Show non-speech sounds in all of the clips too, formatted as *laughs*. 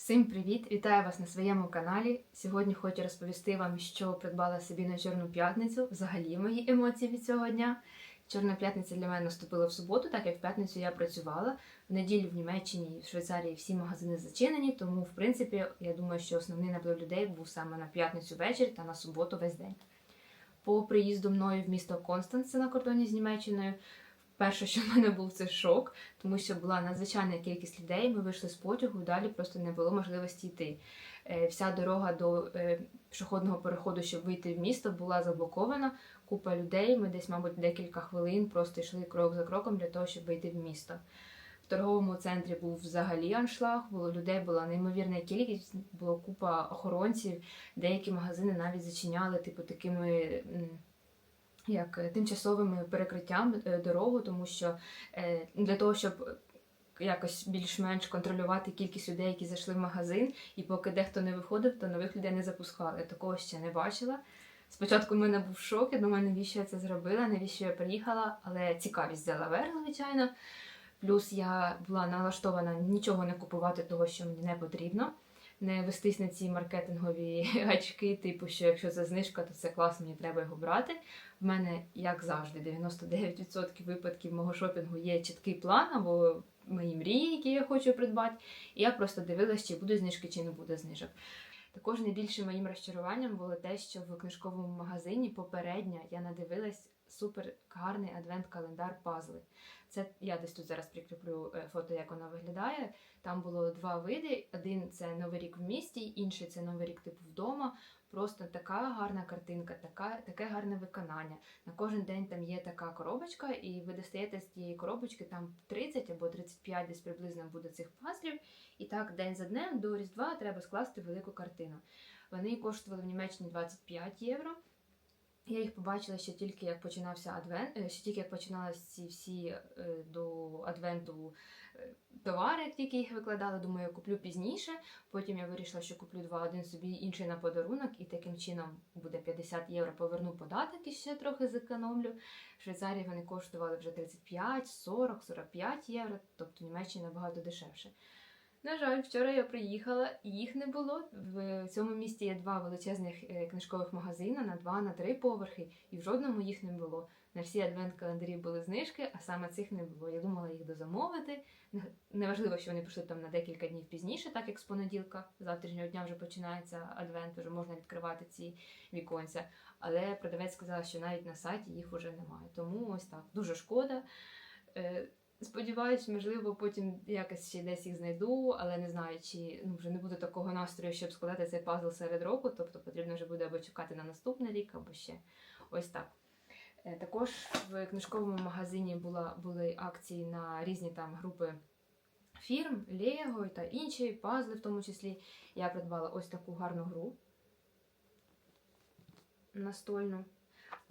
Всім привіт! Вітаю вас на своєму каналі. Сьогодні хочу розповісти вам, що придбала собі на Чорну п'ятницю, взагалі мої емоції від цього дня. Чорна п'ятниця для мене наступила в суботу, так як в п'ятницю я працювала. В неділю в Німеччині і в Швейцарії всі магазини зачинені, тому, в принципі, я думаю, що основний наплив людей був саме на п'ятницю вечір та на суботу весь день. По приїзду мною в місто Констанце на кордоні з Німеччиною. Перше, що в мене був це шок, тому що була надзвичайна кількість людей. Ми вийшли з потягу, далі просто не було можливості йти. Е, Вся дорога до е, пішохідного переходу, щоб вийти в місто, була заблокована. Купа людей. Ми десь, мабуть, декілька хвилин просто йшли крок за кроком для того, щоб вийти в місто. В торговому центрі був взагалі аншлаг, було людей, була неймовірна кількість, було купа охоронців. Деякі магазини навіть зачиняли, типу, такими. Як е, тимчасовими перекриттям е, дорогу, тому що е, для того, щоб якось більш-менш контролювати кількість людей, які зайшли в магазин, і поки дехто не виходив, то нових людей не запускали. Такого ще не бачила. Спочатку в мене був шок, я думаю, навіщо я це зробила, навіщо я приїхала, але цікавість взяла верх, звичайно. Плюс я була налаштована нічого не купувати, того, що мені не потрібно. Не вестись на ці маркетингові *laughs* гачки, типу, що якщо це знижка, то це клас, мені треба його брати. В мене, як завжди, 99% випадків мого шопінгу є чіткий план або мої мрії, які я хочу придбати. І я просто дивилась, чи буде знижки, чи не буде знижок. Також найбільшим моїм розчаруванням було те, що в книжковому магазині попередня я надивилась супер гарний адвент-календар пазли. Це я десь тут зараз прикріплю е, фото, як вона виглядає. Там було два види: один це новий рік в місті, інший це новий рік типу вдома. Просто така гарна картинка, така, таке гарне виконання. На кожен день там є така коробочка, і ви достаєте з тієї коробочки там 30 або 35 десь приблизно буде цих пазлів. І так день за днем до Різдва треба скласти велику картину. Вони коштували в Німеччині 25 євро. Я їх побачила ще тільки як починався адвент, е, ще тільки як починалися ці всі е, до адвенту е, товари, як тільки їх викладали. Думаю, я куплю пізніше. Потім я вирішила, що куплю два, один собі, інший на подарунок, і таким чином буде 50 євро. Поверну податок і ще трохи зекономлю. В Швейцарії вони коштували вже 35, 40, 45 євро, тобто в Німеччині набагато дешевше. На жаль, вчора я приїхала, їх не було. В цьому місті є два величезних е, книжкових магазини на два, на три поверхи, і в жодному їх не було. На всі адвент-календарі були знижки, а саме цих не було. Я думала їх дозамовити. Неважливо, що вони прийшли там на декілька днів пізніше, так як з понеділка, завтрашнього дня вже починається адвент, вже можна відкривати ці віконця. Але продавець сказала, що навіть на сайті їх вже немає. Тому ось так дуже шкода. Сподіваюсь, можливо, потім якось ще десь їх знайду, але не знаю, чи ну, вже не буде такого настрою, щоб складати цей пазл серед року. Тобто потрібно вже буде або чекати на наступний рік, або ще ось так. Е, Також в книжковому магазині була, були акції на різні там групи фірм, Лего та інші пазли, в тому числі. Я придбала ось таку гарну гру настольну.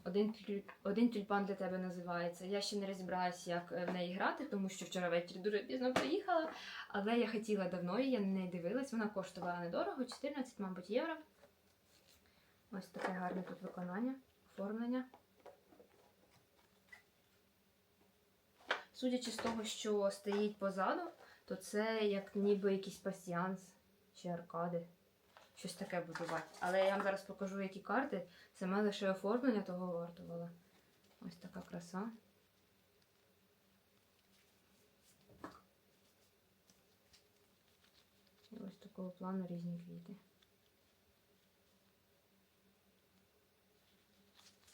Один, один тюльпан для тебе називається. Я ще не розібралася, як е, в неї грати, тому що вчора ввечері дуже пізно приїхала. Але я хотіла давно, і я на неї дивилась. Вона коштувала недорого, 14, мабуть, євро. Ось таке гарне тут виконання, оформлення. Судячи з того, що стоїть позаду, то це як ніби якийсь пасіанс чи аркади. Щось таке будувати. Але я вам зараз покажу, які карти. Саме лише оформлення того вартувало. Ось така краса. І ось такого плану різні квіти.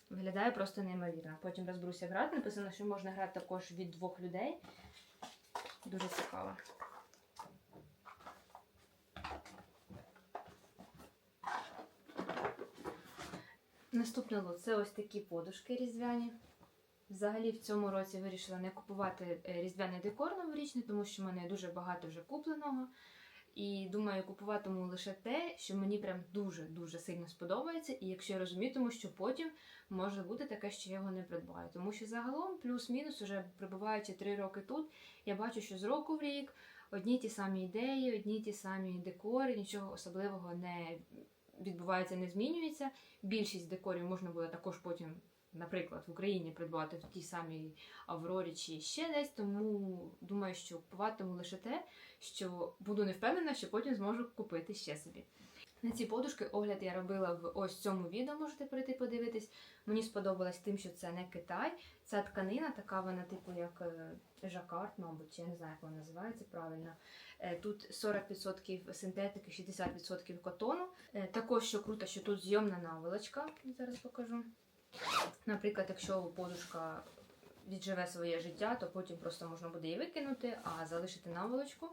Виглядає просто неймовірно. Потім розберуся грати. Написано, що можна грати також від двох людей. Дуже цікаво. Наступне лот це ось такі подушки різдвяні. Взагалі в цьому році вирішила не купувати е, різдвяний декор новорічний, тому що в мене дуже багато вже купленого. І думаю, купуватиму лише те, що мені прям дуже-дуже сильно сподобається. І якщо я розумітиму, що потім може бути таке, що я його не придбаю. Тому що загалом, плюс-мінус, уже прибуваючи три роки тут, я бачу, що з року в рік одні ті самі ідеї, одні ті самі декори, нічого особливого не відбувається, не змінюється. Більшість декорів можна буде також потім наприклад, в Україні придбати в тій самій Аврорі чи ще десь. Тому думаю, що купуватиму лише те, що буду не впевнена, що потім зможу купити ще собі. На ці подушки огляд я робила в ось цьому відео, можете прийти подивитись. Мені сподобалось тим, що це не Китай. Ця тканина, така вона, типу, як е, жакард, мабуть, я не знаю, як вона називається правильно. Е, Тут 40% синтетики, 60% котону. Е, Також що круто, що тут зйомна наволочка. Зараз покажу. Наприклад, якщо подушка відживе своє життя, то потім просто можна буде її викинути, а залишити наволочку.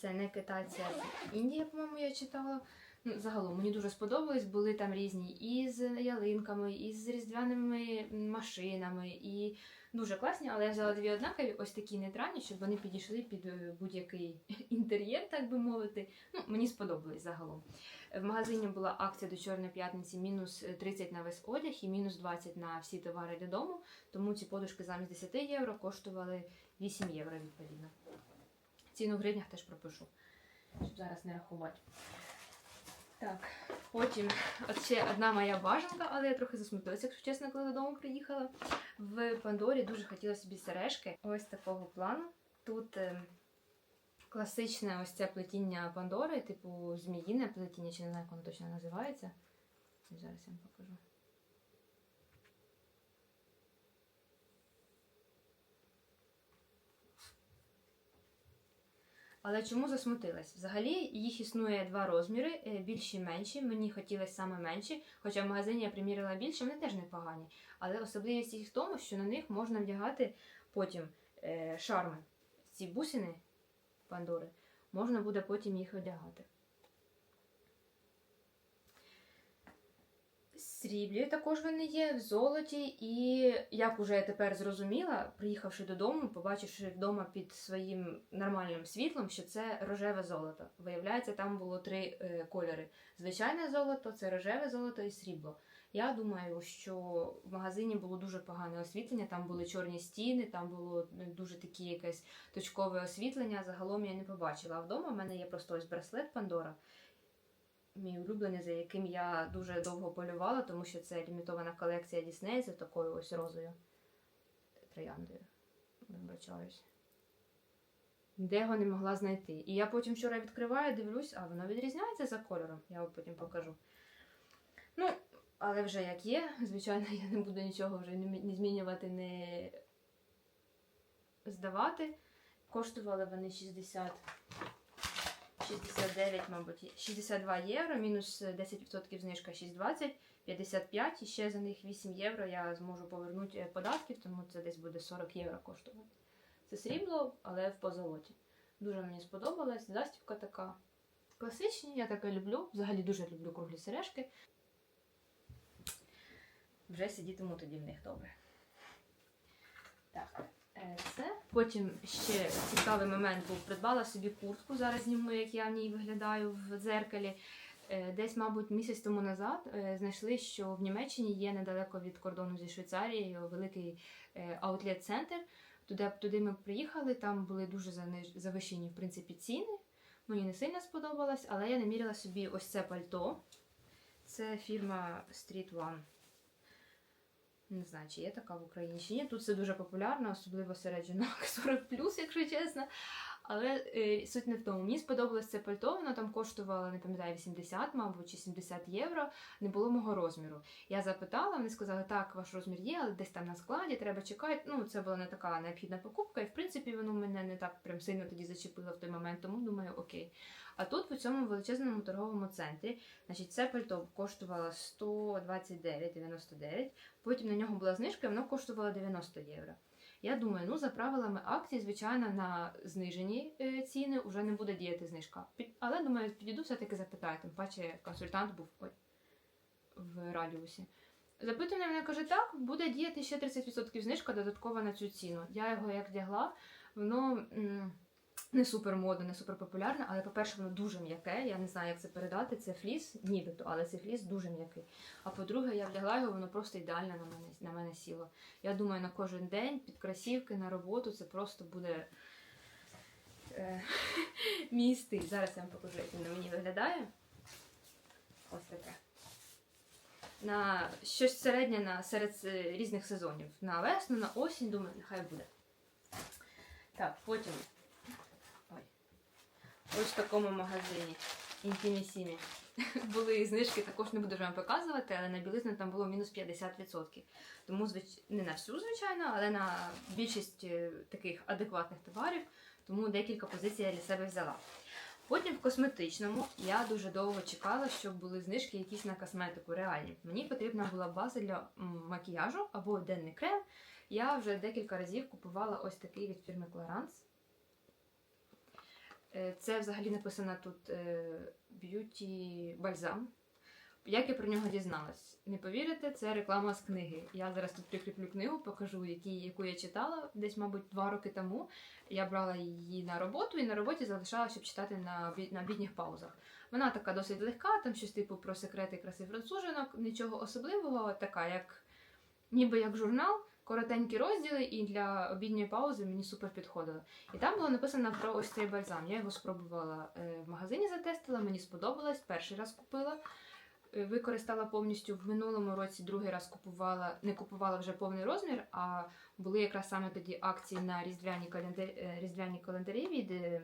Це не Китай, це Індія, по-моєму, я читала. Ну, загалом мені дуже сподобались. Були там різні і з ялинками, і з різдвяними машинами, і дуже класні, але я взяла дві однакові, ось такі нейтральні, щоб вони підійшли під е, будь-який *laughs* інтер'єр, так би мовити. Ну, мені сподобались загалом. В магазині була акція до Чорної п'ятниці мінус 30 на весь одяг і мінус 20 на всі товари додому. Тому ці подушки замість 10 євро коштували 8 євро відповідно. Ціну в гривнях теж пропишу, щоб зараз не рахувати. Так, потім от ще одна моя бажанка, але я трохи засмутилася, якщо чесно, коли додому приїхала. В Пандорі дуже хотіла собі сережки ось такого плану. Тут е, класичне ось це плетіння Пандори, типу зміїне плетіння, чи не знаю, як воно точно називається. Зараз я вам покажу. Але чому засмутилась? Взагалі їх існує два розміри, е, більші і менші. Мені хотілося саме менші, хоча в магазині я примірила більше, вони теж непогані. Але особливість їх в тому, що на них можна вдягати потім е, шарми. Ці бусини Пандори, можна буде потім їх одягати. Сріблі також вони є, в золоті, і як уже я тепер зрозуміла, приїхавши додому, побачивши вдома під своїм нормальним світлом, що це рожеве золото. Виявляється, там було три е, кольори: звичайне золото, це рожеве золото і срібло. Я думаю, що в магазині було дуже погане освітлення, там були чорні стіни, там було е, дуже таке якесь точкове освітлення. Загалом я не побачила. А вдома в мене є просто ось браслет Пандора. Мій улюблений, за яким я дуже довго полювала, тому що це лімітована колекція Дісней з такою ось розою трояндою. Вибачаюсь. Де його не могла знайти. І я потім вчора відкриваю, дивлюсь, а воно відрізняється за кольором. Я вам потім покажу. Ну, але вже як є, звичайно, *laughs* я не буду нічого вже не змінювати, не здавати. Коштували вони 60. 69, мабуть, 62 євро, мінус 10% знижка 6,20, 55 і ще за них 8 євро я зможу повернути податків, тому це десь буде 40 євро коштувати. Це срібло, але в позолоті. Дуже мені сподобалось. Застібка така класичні, я таке люблю. Взагалі дуже люблю круглі сережки. Вже сидітиму тоді в них добре. Так. Е, Це. Потім ще цікавий момент був. Придбала собі куртку. Зараз зніму, як я в ній виглядаю в дзеркалі. Е, Десь, мабуть, місяць тому назад е, знайшли, що в Німеччині є недалеко від кордону зі Швейцарією великий аутлет-центр. Туди, туди ми приїхали, там були дуже завищені в принципі, ціни. Мені не сильно сподобалось, але я наміряла собі ось це пальто. Це фірма Street One. Не знаю, чи є така в Україні чи ні. Тут це дуже популярно, особливо серед жінок *laughs* 40 якщо чесно. Але е, суть не в тому. Мені сподобалось це пальто, воно там коштувало, не пам'ятаю, 80, мабуть, чи 70 євро. Не було мого розміру. Я запитала, вони сказали, так, ваш розмір є, але десь там на складі, треба чекати. Ну, це була не така необхідна покупка, і в принципі воно мене не так прям сильно тоді зачепило в той момент, тому думаю, окей. А тут, в цьому величезному торговому центрі, значить, це пальто коштувало 129,99, потім на нього була знижка, і воно коштувало 90 євро. Я думаю, ну за правилами акції, звичайно, на знижені е, ціни вже не буде діяти знижка. Але думаю, підійду все-таки запитаю, тим паче консультант був ой, в радіусі. Запитання мене каже, так, буде діяти ще 30% знижка додаткова на цю ціну. Я його як вдягла, воно не супер модне, не супер популярне, але, по-перше, воно дуже м'яке. Я не знаю, як це передати. Це фліс, нібито, але цей фліс дуже м'який. А по-друге, я вдягла його, воно просто ідеально на мене, на мене сіло. Я думаю, на кожен день під кросівки, на роботу це просто буде е, *laughs* мій стиль. Зараз я вам покажу, як він на мені виглядає. Ось таке. на щось середнє на серед е, різних сезонів. На весну, на осінь, думаю, нехай буде. Так, потім. Ось в такому магазині. Інтімісімі. *laughs* Були знижки, також не буду вам показувати, але на білизну там було мінус 50%. Тому не на всю, звичайно, але на більшість е, таких адекватних товарів, тому декілька позицій я для себе взяла. Потім в косметичному я дуже довго чекала, щоб були знижки якісь на косметику реальні. Мені потрібна була база для макіяжу або денний крем. Я вже декілька разів купувала ось такий від фірми Clarins. Е, Це взагалі написано тут е, Beauty бальзам. Як я про нього дізналась? Не повірите, це реклама з книги. Я зараз тут прикріплю книгу, покажу, які, яку я читала десь, мабуть, два роки тому. Я брала її на роботу і на роботі залишала, щоб читати на, на бідніх паузах. Вона така досить легка, там щось типу про секрети краси францужинок, нічого особливого, така, як ніби як журнал, коротенькі розділи, і для обідньої паузи мені супер підходило. І там було написано про ось цей бальзам. Я його спробувала е, в магазині, затестила, мені сподобалось, перший раз купила. Е, Використала повністю в минулому році, другий раз купувала, не купувала вже повний розмір, а були якраз саме тоді акції на різдвяні календарі, е, різдвяні календарі від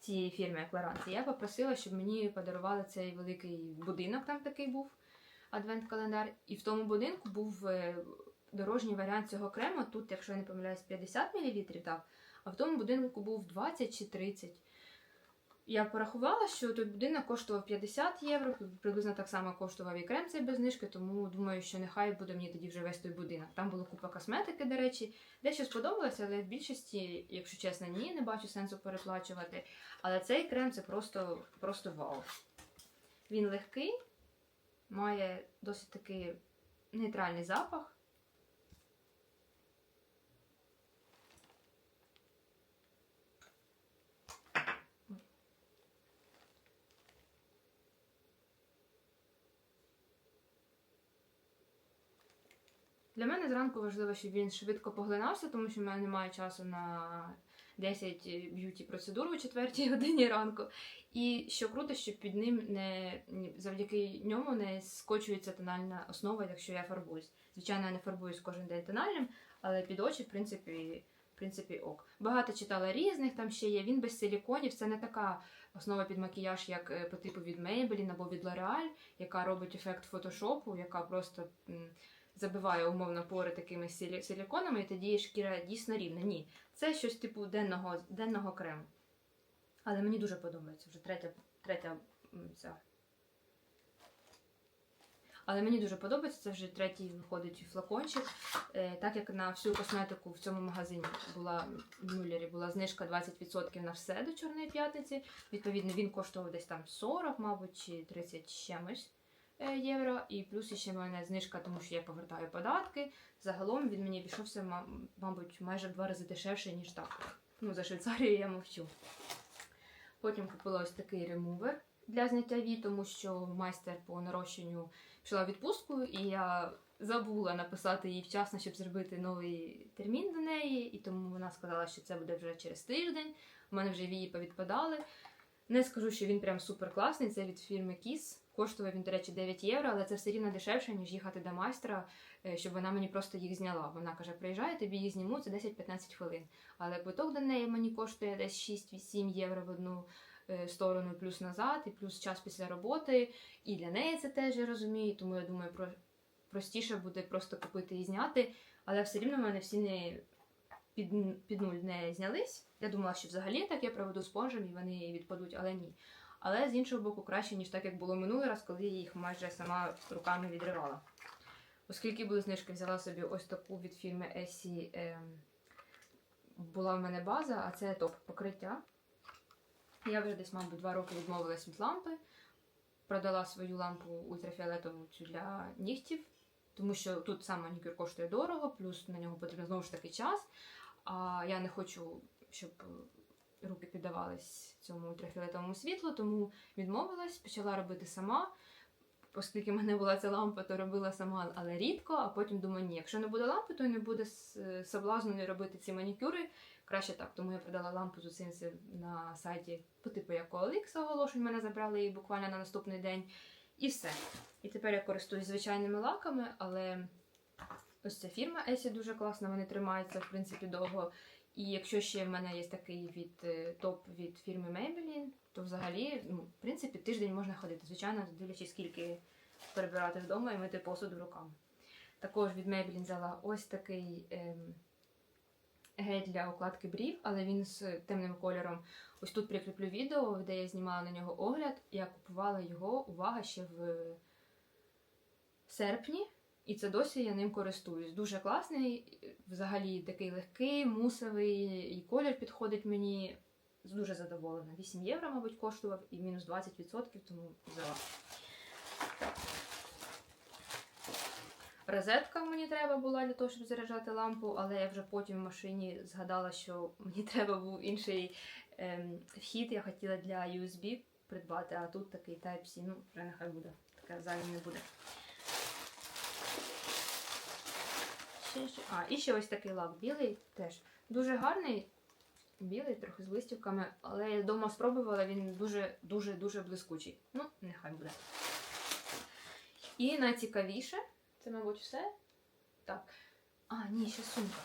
цієї фірми Кларанці. Я попросила, щоб мені подарували цей великий будинок, там такий був адвент-календар. І в тому будинку був дорожній варіант цього крему. Тут, якщо я не помиляюсь, 50 мл, так, а в тому будинку був 20 чи 30. Я порахувала, що той будинок коштував 50 євро, приблизно так само коштував і крем цей без знижки, тому думаю, що нехай буде мені тоді вже весь той будинок. Там була купа косметики, до речі. Дещо сподобалося, але в більшості, якщо чесно, ні, не бачу сенсу переплачувати. Але цей крем це просто, просто вау. Він легкий, має досить такий нейтральний запах. Для мене зранку важливо, щоб він швидко поглинався, тому що в мене немає часу на 10 б'юті процедур о 4 *laughs* годині ранку. І що круто, що під ним не завдяки ньому не скочується тональна основа, якщо я фарбуюсь. Звичайно, я не фарбуюсь кожен день тональним, але під очі, в принципі, в принципі, ок. Багато читала різних, там ще є. Він без силіконів. Це не така основа під макіяж, як е, по типу від Maybelline або від L'Oreal, яка робить ефект фотошопу, яка просто. Забиває умовно пори такими силі- силіконами, і тоді шкіра дійсно рівна. Ні, це щось типу денного, денного крему. Але мені дуже подобається вже третя, третя ця. Але мені дуже подобається, це вже третій виходить флакончик. Е, так як на всю косметику в цьому магазині була в Мюллері була знижка 20% на все до Чорної п'ятниці. Відповідно, він коштував десь там 40, мабуть, чи 30 чимось євро. І плюс ще мене знижка, тому що я повертаю податки. Загалом він мені обійшовся, мабуть, майже в два рази дешевше, ніж так. Ну, за Швейцарію я мовчу. Потім купила ось такий ремувер для зняття вій, тому що майстер по нарощенню пішла відпустку, і я забула написати їй вчасно, щоб зробити новий термін до неї, і тому вона сказала, що це буде вже через тиждень. У мене вже вії повідпадали. Не скажу, що він прям супер класний. Це від фірми Kiss. Коштує він, до речі, 9 євро, але це все рівно дешевше, ніж їхати до майстра, е, щоб вона мені просто їх зняла. Вона каже: приїжджай, тобі їх зніму, це 10-15 хвилин. Але квиток до неї мені коштує десь 6-7 євро в одну е, сторону, плюс назад, і плюс час після роботи. І для неї це теж я розумію, тому я думаю, про простіше буде просто купити і зняти. Але все рівно в мене всі не під, під нуль не знялись. Я думала, що взагалі так я проведу спонжем і вони відпадуть, але ні. Але з іншого боку, краще, ніж так, як було минулий раз, коли я їх майже сама руками відривала. Оскільки були знижки, взяла собі ось таку від фірми Essie. ем, була в мене база, а це топ покриття. Я вже десь, мабуть, два роки відмовилась від лампи. Продала свою лампу ультрафіолетову для нігтів, тому що тут сам манікюр коштує дорого, плюс на нього потрібно знову ж таки час. А я не хочу, щоб руки піддавались цьому ультрафіолетовому світлу, тому відмовилась, почала робити сама. Оскільки в мене була ця лампа, то робила сама, але рідко, а потім думаю, ні, якщо не буде лампи, то не буде соблазну не робити ці манікюри. Краще так. Тому я продала лампу з усім на сайті по типу як OLX оголошень. Мене забрали її буквально на наступний день. І все. І тепер я користуюсь звичайними лаками, але ось ця фірма Есі дуже класна, вони тримаються, в принципі, довго. І якщо ще в мене є такий від е, топ від фірми Maybelline, то взагалі, ну, в принципі, тиждень можна ходити. Звичайно, дивлячись, скільки перебирати вдома і мити посуд руками. Також від Maybelline взяла ось такий ем, гель для укладки брів, але він з темним кольором. Ось тут прикріплю відео, де я знімала на нього огляд. Я купувала його, увага, ще в серпні. І це досі я ним користуюсь. Дуже класний, взагалі такий легкий, мусовий, і колір підходить мені. Дуже задоволена. 8 євро, мабуть, коштував і мінус 20%, тому взяла. Розетка мені треба була для того, щоб заряджати лампу, але я вже потім в машині згадала, що мені *laughs* треба був інший ем, вхід. Я хотіла для USB придбати, а тут такий Type-C, ну, вже нехай буде. Таке зайве не буде. Ще, ще. А, і ще ось такий лак білий теж. Дуже гарний, білий, трохи з блистівками, але я вдома спробувала, він дуже-дуже дуже блискучий. Ну, нехай буде. І найцікавіше, це, мабуть, все. Так. А, ні, ще сумка.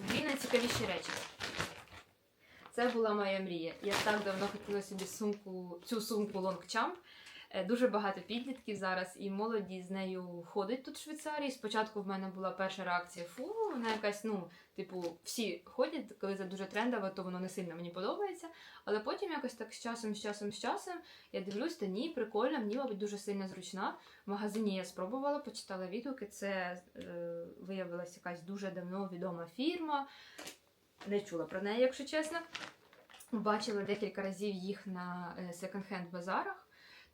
Дві найцікавіші речі. Це була моя мрія. Я так давно хотіла собі сумку, цю сумку Longchamp. Е, Дуже багато підлітків зараз і молоді з нею ходить тут в Швейцарії. Спочатку в мене була перша реакція: фу, вона якась, ну, типу, всі ходять, коли це дуже трендово, то воно не сильно мені подобається. Але потім якось так з часом, з часом, з часом я дивлюсь, та ні, прикольно, мені, мабуть, дуже сильно зручна. В магазині я спробувала, почитала відгуки. Це е, виявилася якась дуже давно відома фірма. Не чула про неї, якщо чесно. Бачила декілька разів їх на е, секонд-хенд базарах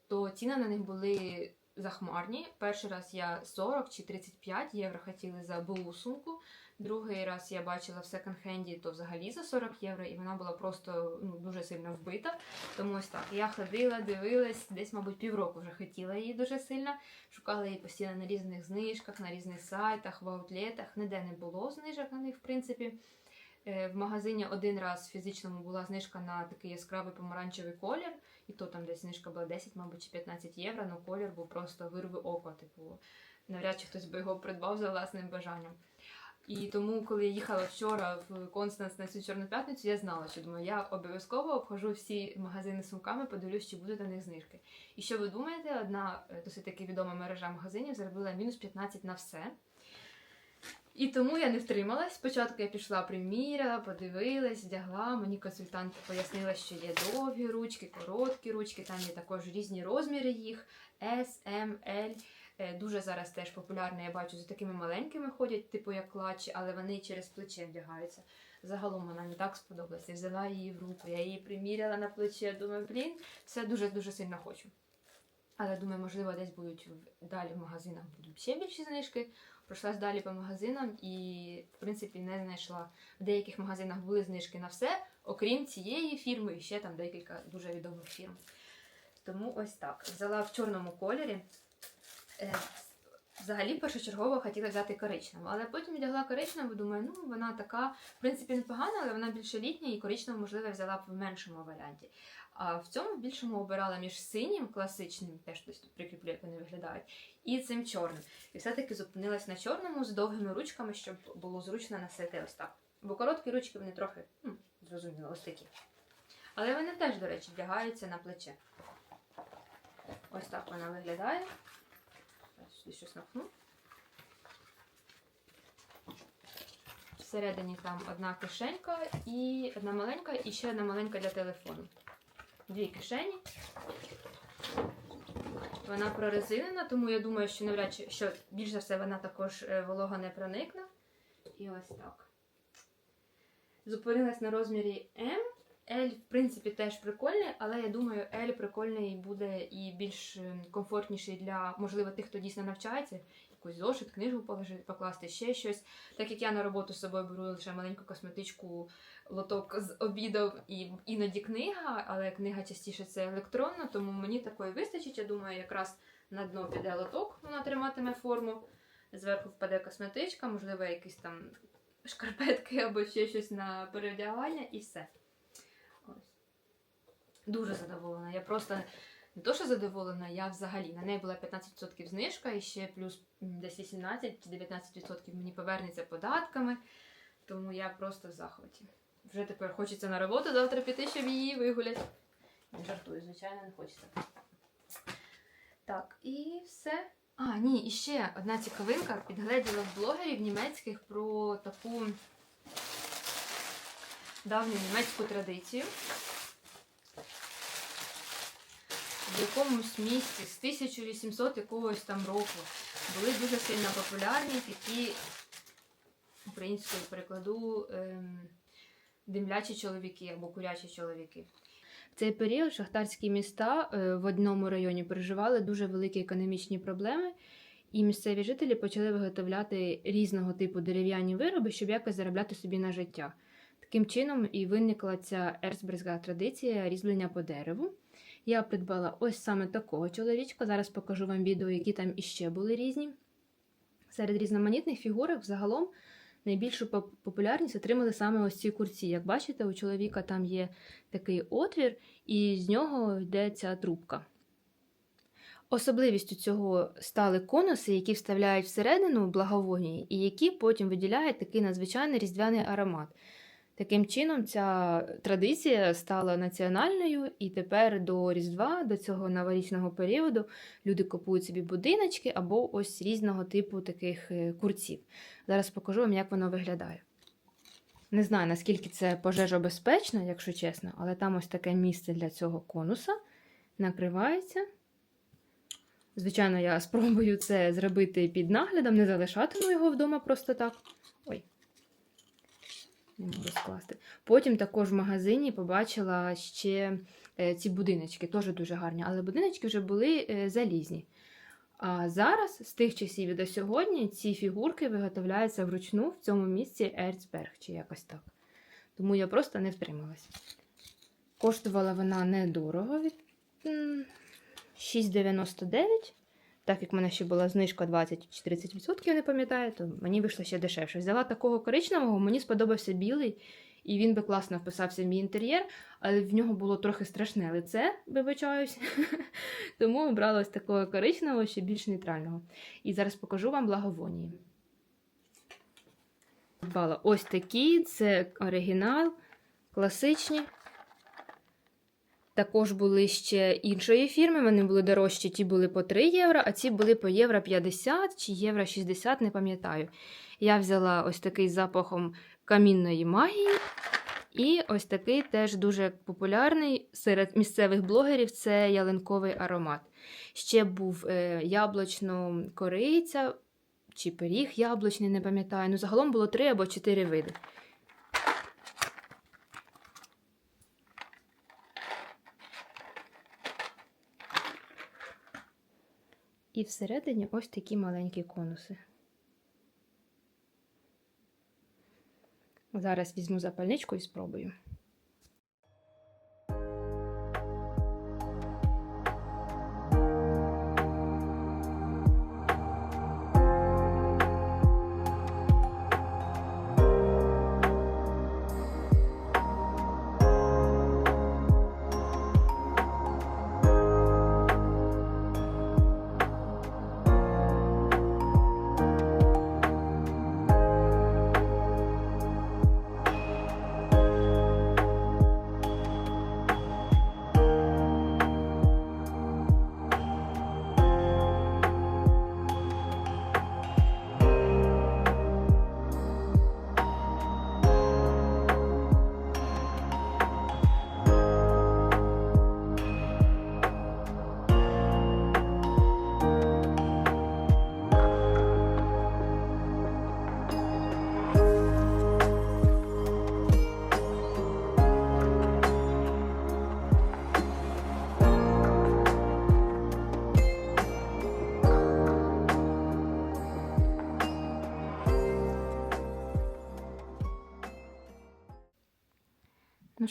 то ціни на них були захмарні. Перший раз я 40 чи 35 євро хотіли за БУ сумку. Другий раз я бачила в секонд-хенді, то взагалі за 40 євро, і вона була просто ну, дуже сильно вбита. Тому ось так. Я ходила, дивилась, десь, мабуть, півроку вже хотіла її дуже сильно. Шукала її постійно на різних знижках, на різних сайтах, в аутлетах. Ніде не було знижок на них, в принципі. Е, В магазині один раз фізичному була знижка на такий яскравий помаранчевий колір, і то там десь знижка була 10, мабуть, чи 15 євро, але колір був просто вирви око. Типу, навряд чи хтось би його придбав за власним бажанням. І тому, коли я їхала вчора в Констанс на цю чорну п'ятницю, я знала, що думаю, я обов'язково обхожу всі магазини з сумками, подивлюсь, чи будуть на них знижки. І що ви думаєте, одна е, досить таки відома мережа магазинів зробила мінус 15 на все. І тому я не втрималась. Спочатку я пішла, приміряла, подивилась, вдягла. Мені консультант пояснила, що є довгі ручки, короткі ручки, там є також різні розміри їх S, M, L. Дуже зараз теж популярно, я бачу, за такими маленькими ходять, типу як клатчі, але вони через плече вдягаються. Загалом вона мені так сподобалася. Я взяла її в руку, я її приміряла на плече. Думаю, блін, все дуже-дуже сильно хочу. Але думаю, можливо, десь будуть далі в магазинах будуть ще більші знижки. Пройшлась далі по магазинам і, в принципі, не знайшла. В деяких магазинах були знижки на все, окрім цієї фірми, і ще там декілька дуже відомих фірм. Тому ось так. Взяла в чорному кольорі. Взагалі, першочергово хотіла взяти коричневу, але потім вдягла коричневу, думаю, ну вона така, в принципі, непогана, але вона більше літня, і коричневу, можливо, взяла б в меншому варіанті. А в цьому більшому обирала між синім, класичним, теж тут прикріплю, як вони виглядають, і цим чорним. І все-таки зупинилась на чорному з довгими ручками, щоб було зручно носити ось так. Бо короткі ручки вони трохи, ну, зрозуміло, ось такі. Але вони теж, до речі, вдягаються на плече. Ось так вона виглядає. Сюди щось напхну. Всередині там одна кишенька і одна маленька, і ще одна маленька для телефону. Дві кишені. Вона прорезинена, тому я думаю, що навряд чи що більш за все вона також е, волога не проникне. І ось так. Зупинилась на розмірі М. L, в принципі, теж прикольний, але я думаю, L прикольний буде і більш е, комфортніший для, можливо, тих, хто дійсно навчається. Якусь зошит, книжку покласти ще щось. Так як я на роботу з собою беру лише маленьку косметичку, лоток з обідом і іноді книга, але книга частіше це електронна, тому мені такої вистачить. Я думаю, якраз на дно піде лоток, вона триматиме форму. Зверху впаде косметичка, можливо, якісь там шкарпетки *laughs* або ще щось на перевдягання, і все. Дуже задоволена. Я просто не то, що задоволена, я взагалі. На неї була 15% знижка і ще плюс десь 18-19% мені повернеться податками. Тому я просто в захваті. Вже тепер хочеться на роботу завтра піти, щоб її вигуляти. Не жартую, звичайно, не хочеться. Так, і все. А, ні, і ще одна цікавинка. Підгледіла в блогерів німецьких про таку давню німецьку традицію. В якомусь місці з 1800 якогось там року були дуже сильно популярні такі українською перекладу ем, димлячі чоловіки або курячі чоловіки. В цей період шахтарські міста е, в одному районі переживали дуже великі економічні проблеми, і місцеві жителі почали виготовляти різного типу дерев'яні вироби, щоб якось заробляти собі на життя. Таким чином і виникла ця ерцбергська традиція різьблення по дереву. Я придбала ось саме такого чоловічка. Зараз покажу вам відео, які там іще були різні. Серед різноманітних фігурок загалом найбільшу популярність отримали саме ось ці курці. Як бачите, у чоловіка там є такий отвір, і з нього йде ця трубка. Особливістю цього стали конуси, які вставляють всередину благовонії, і які потім виділяють такий надзвичайний різдвяний аромат. Таким чином, ця традиція стала національною, і тепер до Різдва, до цього новорічного періоду, люди купують собі будиночки або ось різного типу таких е, курців. Зараз покажу вам, як воно виглядає. Не знаю, наскільки це пожежобезпечно, якщо чесно, але там ось таке місце для цього конуса накривається. Звичайно, я спробую це зробити під наглядом, не залишатиму його вдома просто так. Не можу скласти. Потім також в магазині побачила ще е, ці будиночки, теж дуже гарні, але будиночки вже були е, залізні. А зараз, з тих часів і до сьогодні, ці фігурки виготовляються вручну в цьому місці Ерцберг чи якось так. Тому я просто не втрималась. Коштувала вона недорого від 6,99. Так як в мене ще була знижка 20 чи 30%, я не пам'ятаю, то мені вийшло ще дешевше. Взяла такого коричневого, мені сподобався білий, і він би класно вписався в мій інтер'єр, але в нього було трохи страшне лице, вибачаюсь. *laughs* Тому обрала ось такого коричневого, ще більш нейтрального. І зараз покажу вам благовонії. Ось такі, це оригінал, класичні. Також були ще іншої фірми, вони були дорожчі, ті були по 3 євро, а ці були по євро 50 чи євро 60, не пам'ятаю. Я взяла ось такий з запахом камінної магії. І ось такий теж дуже популярний серед місцевих блогерів це ялинковий аромат. Ще був е, яблучно-кориця чи пиріг яблучний, не пам'ятаю. Ну, загалом було три або чотири види. І всередині ось такі маленькі конуси. Зараз візьму запальничку і спробую.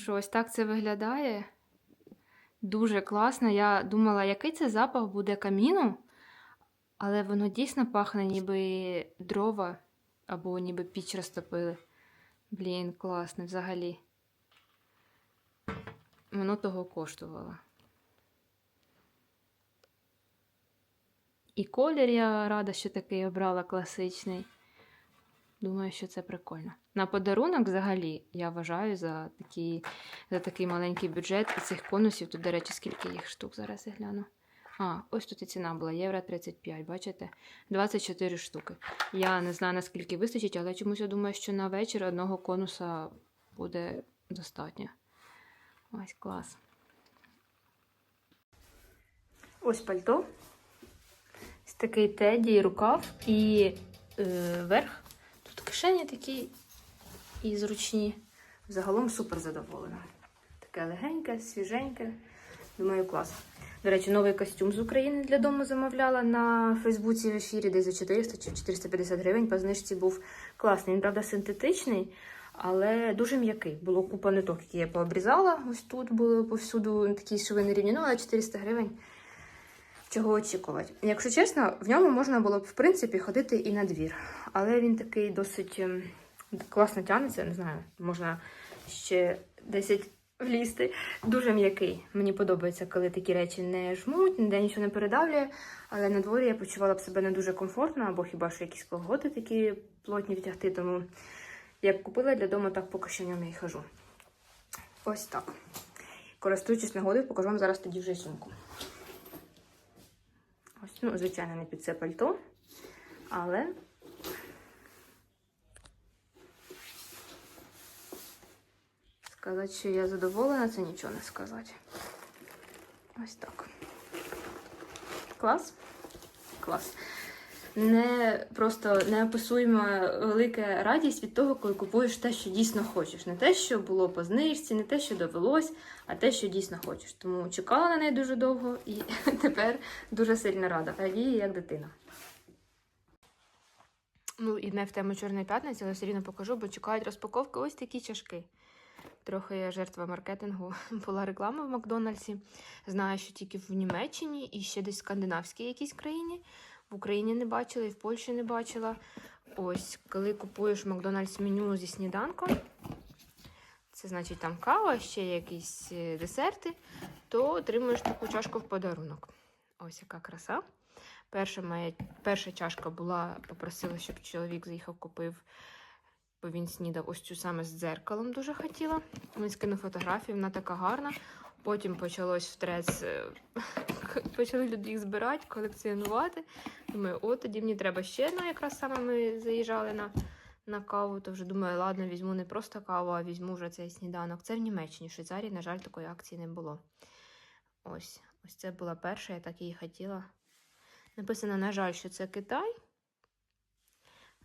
Що, ось так це виглядає. Дуже класно. Я думала, який це запах буде каміну, але воно дійсно пахне, ніби дрова або ніби піч розтопили. Блін, класно взагалі. Воно того коштувало. І колір я рада, що такий обрала класичний. Думаю, що це прикольно. На подарунок, взагалі, я вважаю за такий, за такий маленький бюджет і цих конусів. Тут, до речі, скільки їх штук зараз я гляну. А, ось тут і ціна була євро 35, бачите? 24 штуки. Я не знаю, наскільки вистачить, але чомусь я думаю, що на вечір одного конуса буде достатньо. Ось клас. Ось пальто. Ось такий теді рукав і е, верх. Кишені такі і зручні. Загалом супер задоволена. Таке легеньке, свіженьке. Думаю, клас. До речі, новий костюм з України для дому замовляла на Фейсбуці в ефірі десь за 400 чи 450 гривень. По знижці був класний. Він, правда, синтетичний, але дуже м'який. Було купа ниток, які я пообрізала. Ось тут було повсюду такі шовини рівні. Ну, але 400 гривень. Чого очікувати? Якщо чесно, в ньому можна було б в принципі ходити і на двір. Але він такий досить ем, класно тягнеться, не знаю, можна ще 10 влізти. Дуже м'який. Мені подобається, коли такі речі не жмуть, ніде нічого не передавлює. Але на дворі я почувала б себе не дуже комфортно, або хіба що якісь колготи такі плотні втягти. Тому я б купила для дому, так поки що в ньому і хожу. Ось так. Користуючись нагодою, покажу вам зараз тоді вже сумку. Ось, ну, звичайно, не під це пальто, але сказати, що я задоволена, це нічого не сказати. Ось так. Клас? Клас. Не просто неописуємо велика радість від того, коли купуєш те, що дійсно хочеш. Не те, що було по знижці, не те, що довелось, а те, що дійсно хочеш. Тому чекала на неї дуже довго і *laughs* тепер дуже сильно рада. Радію як дитина. Ну і не в тему Чорної п'ятниці, але все рівно покажу, бо чекають розпаковки ось такі чашки. Трохи я жертва маркетингу. *laughs* Була реклама в Макдональдсі. Знаю, що тільки в Німеччині і ще десь в скандинавській якійсь країні. В Україні не бачила і в Польщі не бачила. Ось, коли купуєш Макдональдс меню зі сніданком, це значить там кава, ще якісь е, десерти, то отримуєш таку чашку в подарунок. Ось яка краса. Перша моя перша чашка була, попросила, щоб чоловік заїхав, купив, бо він снідав ось цю саме з дзеркалом дуже хотіла. Він скинув фотографію, вона така гарна. Потім почалось в трец, е, *laughs* почали люди їх збирати, колекціонувати. Думаю, о, тоді мені треба ще одна. Якраз саме ми заїжджали на, на каву, то вже думаю, ладно, візьму не просто каву, а візьму вже цей сніданок. Це в Німеччині, в Швейцарії, на жаль, такої акції не було. Ось, ось це була перша, я так її хотіла. Написано, на жаль, що це Китай,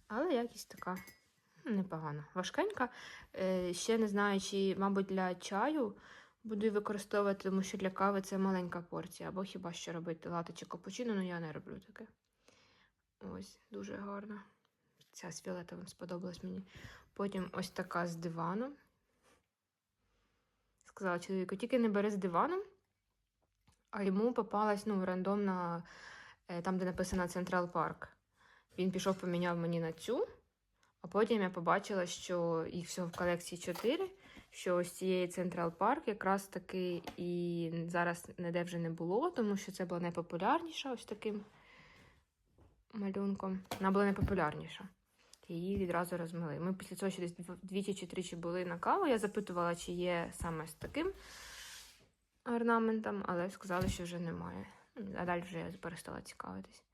але якість така м, непогана. Важкенька. Е, ще не знаю, чи, мабуть, для чаю буду використовувати, тому що для кави це маленька порція. Або хіба що робити лати чи капучино, але я не роблю таке. Ось, дуже гарна. Ця з фіолетовим сподобалась мені. Потім ось така з диваном. Сказала чоловіку, тільки не бери з диваном, а йому попалась ну, рандомна, е, там, де написано Централ Парк. Він пішов, поміняв мені на цю, а потім я побачила, що їх всього в колекції 4, що ось цієї Централ Парк якраз таки і зараз ніде вже не було, тому що це була найпопулярніша ось таким малюнком. Вона була найпопулярніша. Її відразу розмили. Ми після цього ще десь дв- двічі чи тричі були на каву. Я запитувала, чи є саме з таким орнаментом, але сказали, що вже немає. А далі вже я перестала цікавитись.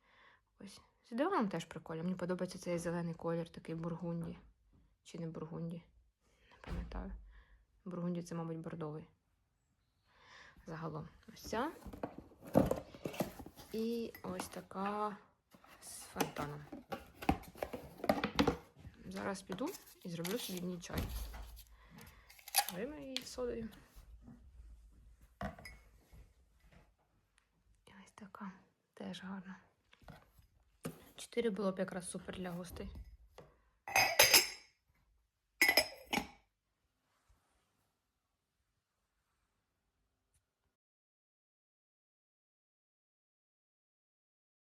Ось. З диваном теж прикольно. Мені подобається цей зелений колір, такий бургунді. Чи не бургунді? Не пам'ятаю. Бургунді це, мабуть, бордовий. Загалом. Ось ця. І ось така з фонтаном. Зараз піду і зроблю собі чай. Вимию її содою. І ось така. Теж гарна. Чотири було б якраз супер для гостей.